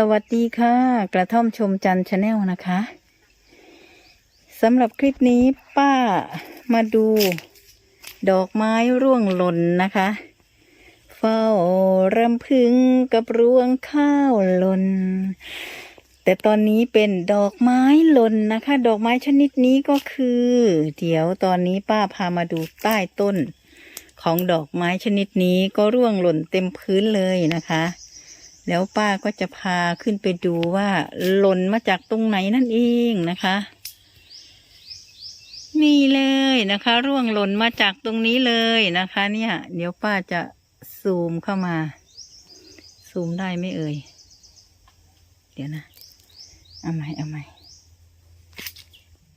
สวัสดีค่ะ กระท่อมชมจันชาแนลนะคะสำหรับคลิปนี้ป้ามาดู ดอกไม้ร่วงหล่นนะคะ เฝ้ารำพึงกับรวงข้าวหล่นแต่ตอนนี้เป็นดอกไม้หล่นนะคะ ดอกไม้ชนิดนี้ก็คือ เดี๋ยวตอนนี้ป้าพามาดูใต้ต้น ของดอกไม้ชนิดนี้ก็ร่วงหล่นเต็มพื้นเลยนะคะ แล้วป้าก็จะพาขึ้นไปดูว่าหล่นมาจากตรงไหนนั่นเองนะคะ นี่เลยนะคะ ร่วงหล่นมาจากตรงนี้เลยนะคะ เนี่ย เดี๋ยวป้าจะซูมเข้ามา ซูมได้ไหมเอ่ย เดี๋ยวนะ เอาใหม่เอาใหม่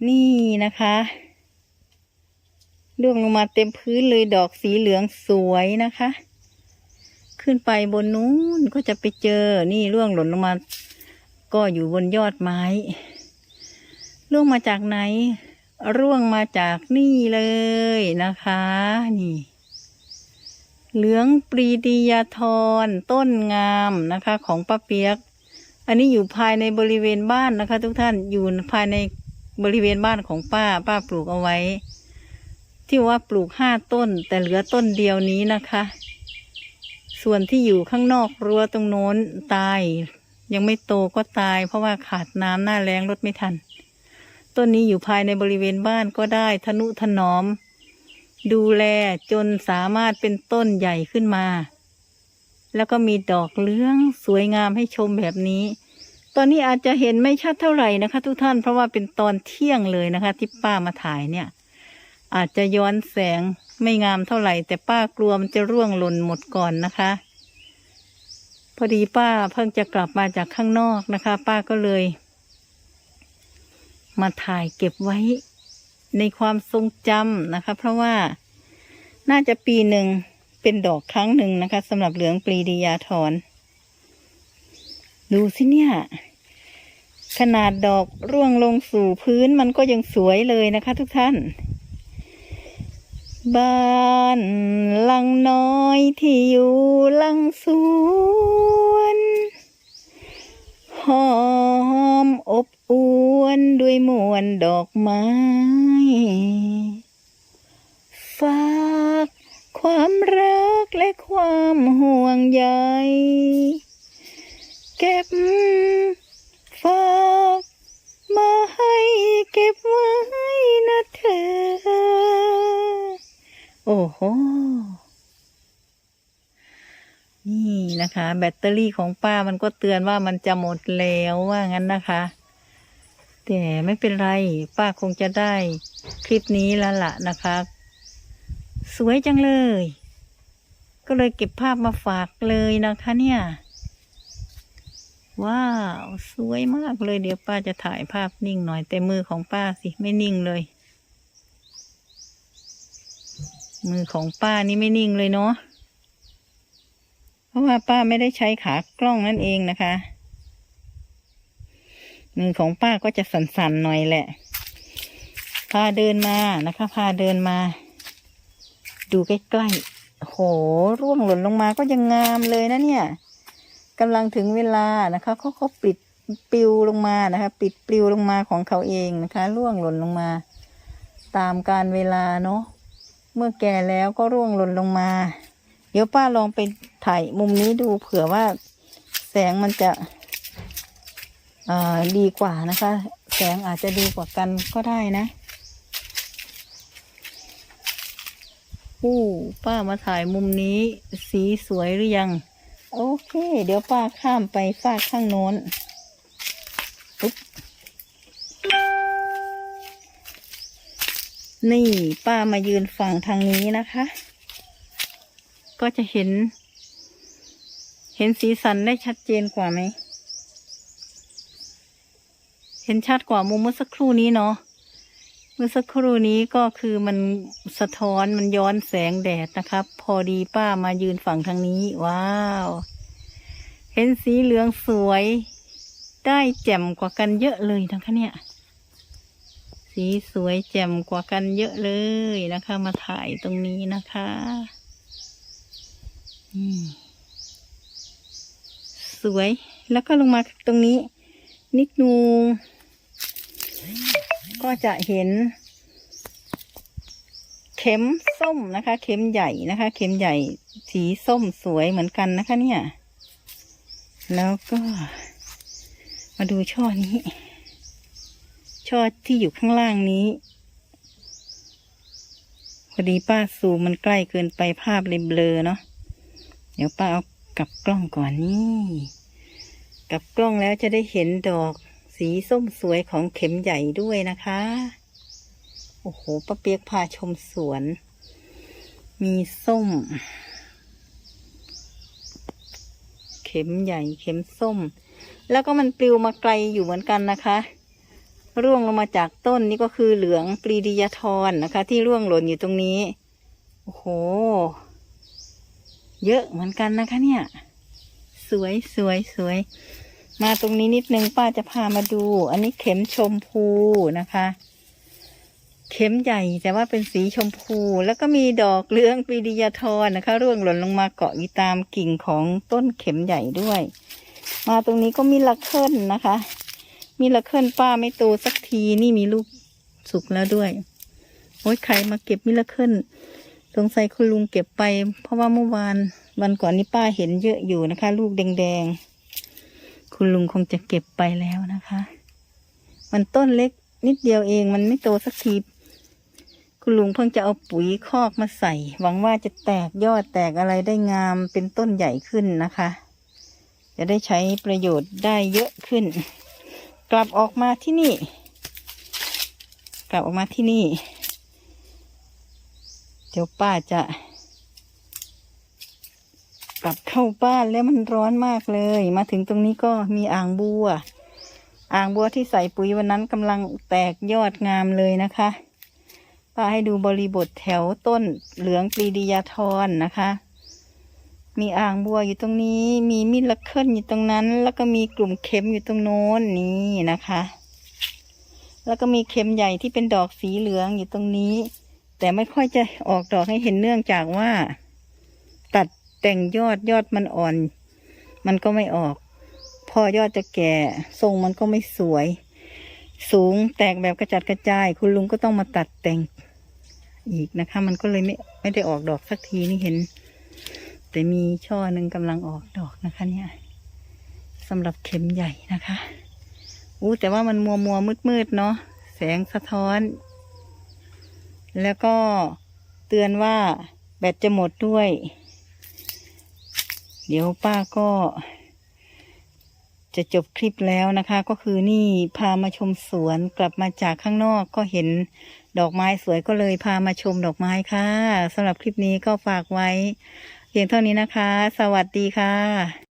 นี่นะคะร่วงลงมาเต็มพื้นเลยดอกสีเหลืองสวยนะคะ ขึ้นไปบนนู้นก็จะไปเจอ นี่ร่วงหล่นลงมา ก็อยู่บนยอดไม้ ร่วงมาจากไหน ร่วงมาจากนี่เลยนะคะ นี่ เหลืองปรีดียาทรต้นงามนะคะ ของป้าเปียก อันนี้อยู่ภายในบริเวณบ้านนะคะ ทุกท่าน อยู่ภายในบริเวณบ้านของป้า ป้าปลูกเอาไว้ ที่ว่าปลูกห้าต้น แต่เหลือต้นเดียวนี้นะคะ ส่วนที่อยู่ข้างนอกรั้วตรงโน้นตาย ยังไม่โตก็ตาย เพราะว่าขาดน้ำหน้าแรงรดไม่ทัน ต้นนี้อยู่ภายในบริเวณบ้านก็ได้ทนุถนอม ดูแลจนสามารถเป็นต้นใหญ่ขึ้นมา แล้วก็มีดอกเหลื้องสวยงามให้ชมแบบนี้ ตอนนี้อาจจะเห็นไม่ชัดเท่าไหร่นะคะ ทุกท่านเพราะว่าเป็นตอนเที่ยงเลยนะคะ ที่ป้ามาถ่ายเนี่ย อาจจะย้อนแสง ไม่งามเท่าไหร่ แต่ป้ากลัวมันจะร่วงหล่นหมดก่อนนะคะ พอดีป้าเพิ่งจะกลับมาจากข้างนอกนะคะ ป้าก็เลย มาถ่ายเก็บไว้ในความทรงจำนะคะ เพราะว่าน่าจะปีหนึ่งเป็นดอกครั้งหนึ่งนะคะสำหรับเหลืองปรีดียาถอน ดูสิเนี่ย ขนาดดอกร่วงลงสู่พื้นมันก็ยังสวยเลยนะคะทุกท่าน บ้านหลังน้อยที่อยู่หลังสวนหอมอบอวนด้วยมวลดอกไม้ฝากความรักและความห่วงใยเก็บฝากมาให โอ้โห นี่นะคะ แบตเตอรี่ของป้ามันก็เตือนว่ามันจะหมดแล้วว่างั้นนะคะ แต่ไม่เป็นไร ป้าคงจะได้คลิปนี้แล้วล่ะนะคะ สวยจังเลย ก็เลยเก็บภาพมาฝากเลยนะคะเนี่ย ว้าว สวยมากเลยเดี๋ยวป้าจะถ่ายภาพนิ่งหน่อยแต่มือของป้าสิ ไม่นิ่งเลย มือของป้านี่ไม่นิ่งเลยเนาะ เพราะว่าป้าไม่ได้ใช้ขากล้องนั่นเองนะคะ มือของป้าก็จะสั่นๆหน่อยแหละ พาเดินมานะคะ พาเดินมา ดูใกล้ๆโหร่วงหล่นลงมาก็ยังงามเลยนะเนี่ยกำลังถึงเวลานะคะเขาก็ปิดปลิวลงมานะคะ ปิดปลิวลงมาของเขาเองนะคะ ร่วงหล่นลงมา ตามการเวลาเนาะ เมื่อแก่แล้วก็ร่วงหล่นลงมา เดี๋ยวป้าลองไปถ่ายมุมนี้ดูเผื่อว่าแสงมันจะดีกว่านะคะ แสงอาจจะดีกว่ากันก็ได้นะอู้ป้ามาถ่ายมุมนี้ สีสวยหรือยัง โอเค เดี๋ยวป้าข้ามไปฟากข้างโน้น นี่ป้ามายืนฝั่งทางนี้นะคะ ก็จะเห็น เห็นสีสันได้ชัดเจนกว่าไหม เห็นชัดกว่ามุมเมื่อสักครู่นี้เนาะเมื่อสักครู่นี้ก็คือมันสะท้อนมันย้อนแสงแดดนะครับ พอดีป้ามายืนฝั่งทางนี้ ว้าว เห็นสีเหลืองสวย ได้แจ่มกว่ากันเยอะเลยนะคะเนี่ย สีสวยแจ่มกว่ากันเยอะเลยนะคะ มาถ่ายตรงนี้นะคะสวยแล้วก็ลงมาตรงนี้ นิดนูงก็จะเห็น เข็มส้มนะคะ เข็มใหญ่นะคะ เข็มใหญ่สีส้มสวยเหมือนกันนะคะ เนี่ย แล้วก็ มาดูช่อนี้ ช่อที่อยู่ข้างล่างนี้พอดีป้าซูมมันใกล้เกินไปภาพเลยเบลอเนาะเดี๋ยวป้าเอากลับกล้องก่อนนี่กลับกล้องแล้วจะได้เห็นดอกสีส้มสวยของเข็มใหญ่ด้วยนะคะ โอ้โหป้าเปียกพาชมสวน มีส้ม เข็มใหญ่เข็มส้ม แล้วก็มันปลิวมาไกลอยู่เหมือนกันนะคะ ร่วงลงมาจากต้นนี่ก็คือเหลืองปรีดียทรนะคะ ที่ร่วงหล่นอยู่ตรงนี้ โอ้โห เยอะเหมือนกันนะคะเนี่ย สวยสวยสวย มาตรงนี้นิดนึงป้าจะพามาดู อันนี้เข็มชมพูนะคะ เข็มใหญ่แต่ว่าเป็นสีชมพู แล้วก็มีดอกเหลืองปรีดียทรนะคะ ร่วงหล่นลงมาเกาะอยู่ตามกิ่งของต้นเข็มใหญ่ด้วย มาตรงนี้ก็มีละเคิลนะคะ มีละเคิลป้าไม่โตสักทีนี่มีลูกสุกแล้วด้วย โอ้ยใครมาเก็บมิละเคิลสงสัยคุณลุงเก็บไป เพราะว่าเมื่อวานวันก่อนนี้ป้าเห็นเยอะอยู่นะคะ ลูกแดงๆ คุณลุงคงจะเก็บไปแล้วนะคะ มันต้นเล็กนิดเดียวเองมันไม่โตสักที คุณลุงเพิ่งจะเอาปุ๋ยคอกมาใส่ หวังว่าจะแตกยอดแตกอะไรได้งามเป็นต้นใหญ่ขึ้นนะคะ จะได้ใช้ประโยชน์ได้เยอะขึ้น กลับออกมาที่นี่ กลับออกมาที่นี่ เดี๋ยวป้าจะ กลับเข้าบ้านแล้วมันร้อนมากเลย มาถึงตรงนี้ก็มีอ่างบัว อ่างบัวที่ใส่ปุ๋ยวันนั้นกำลังแตกยอดงามเลยนะคะป้าให้ดูบริบทแถวต้นเหลืองปรีดียาทรนะคะ มีอ่างบัวอยู่ตรงนี้ มีมิลเคิลอยู่ตรงนั้น แล้วก็มีกลุ่มเข็มอยู่ตรงโน้นนี่นะคะ แล้วก็มีเข็มใหญ่ที่เป็นดอกสีเหลืองอยู่ตรงนี้ แต่ไม่ค่อยจะออกดอกให้เห็นเนื่องจากว่า ตัดแต่งยอดยอดมันอ่อน มันก็ไม่ออก พอยอดจะแก่ทรงมันก็ไม่สวย สูงแตกแบบกระจัดกระจาย คุณลุงก็ต้องมาตัดแต่งอีกนะคะ มันก็เลยไม่ไม่ได้ออกดอกสักทีนี่เห็น แต่มีช่อหนึ่งกำลังออกดอกนะคะเนี่ยสำหรับเข็มใหญ่นะคะอู้แต่ว่ามันมัวมัวมืดมืดเนาะแสงสะท้อน แล้วก็เตือนว่าแบตจะหมดด้วย เดี๋ยวป้าก็ จะจบคลิปแล้วนะคะ ก็คือนี่พามาชมสวนกลับมาจากข้างนอกก็เห็นดอกไม้สวยก็เลยพามาชมดอกไม้ค่ะสำหรับคลิปนี้ก็ฝากไว้ เพียงเท่านี้นะคะ สวัสดีค่ะ